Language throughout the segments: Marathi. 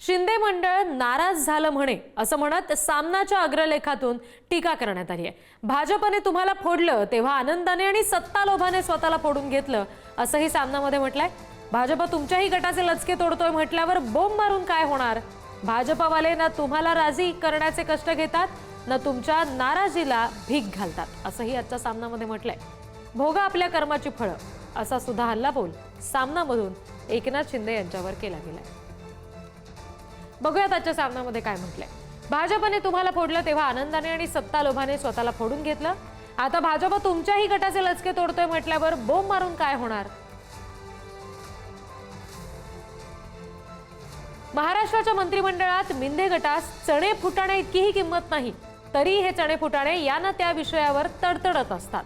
शिंदे मंडळ नाराज झालं म्हणे असं म्हणत सामनाच्या अग्रलेखातून टीका करण्यात आली आहे. भाजपने तुम्हाला फोडलं तेव्हा आनंदाने आणि सत्ता लोभाने स्वतःला फोडून घेतलं असंही सामनामध्ये म्हटलंय. भाजप तुमच्याही गटाचे लचके तोडतोय म्हटल्यावर बोंब मारून काय होणार? भाजपवाले ना तुम्हाला राजी करण्याचे कष्ट घेतात ना तुमच्या नाराजीला भीक घालतात असंही आजच्या सामनामध्ये म्हटलंय. भोगा आपल्या कर्माची फळं असा सुद्धा हल्लाबोल सामनामधून एकनाथ शिंदे यांच्यावर केला गेलाय. बघूयात आजच्या सामन्यामध्ये काय म्हटलंय. भाजपने तुम्हाला फोडलं तेव्हा आनंदाने आणि सत्ता लोभाने स्वतःला फोडून घेतलं. आता भाजप तुमच्याही गटाचे लचके तोडतोय म्हटल्यावर बोंब मारून काय होणार? महाराष्ट्राच्या मंत्रिमंडळात मिंदे गटास चणे फुटाणे इतकीही किंमत नाही. तरी हे चणे फुटाणे या ना त्या विषयावर तडतडत असतात.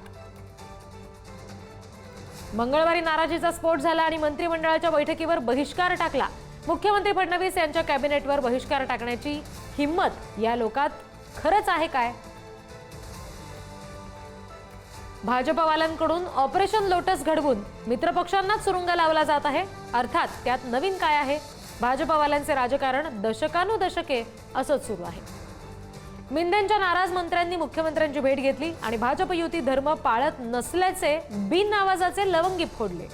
मंगळवारी नाराजीचा स्फोट झाला आणि मंत्रिमंडळाच्या बैठकीवर बहिष्कार टाकला. मुख्यमंत्री फडणवीस यांच्या कॅबिनेटवर बहिष्कार टाकण्याची हिंमत या लोकात खरंच आहे काय? भाजपवाल्यांकडून ऑपरेशन लोटस घडवून मित्रपक्षांनाच सुरुंग लावला जात आहे. अर्थात त्यात नवीन काय आहे? भाजपवाल्यांचे राजकारण दशकानुदशके असंच सुरू आहे. मिंदेंच्या नाराज मंत्र्यांनी मुख्यमंत्र्यांची भेट घेतली आणि भाजप युती धर्म पाळत नसल्याचे बिन आवाजाचे लवंगी फोडले.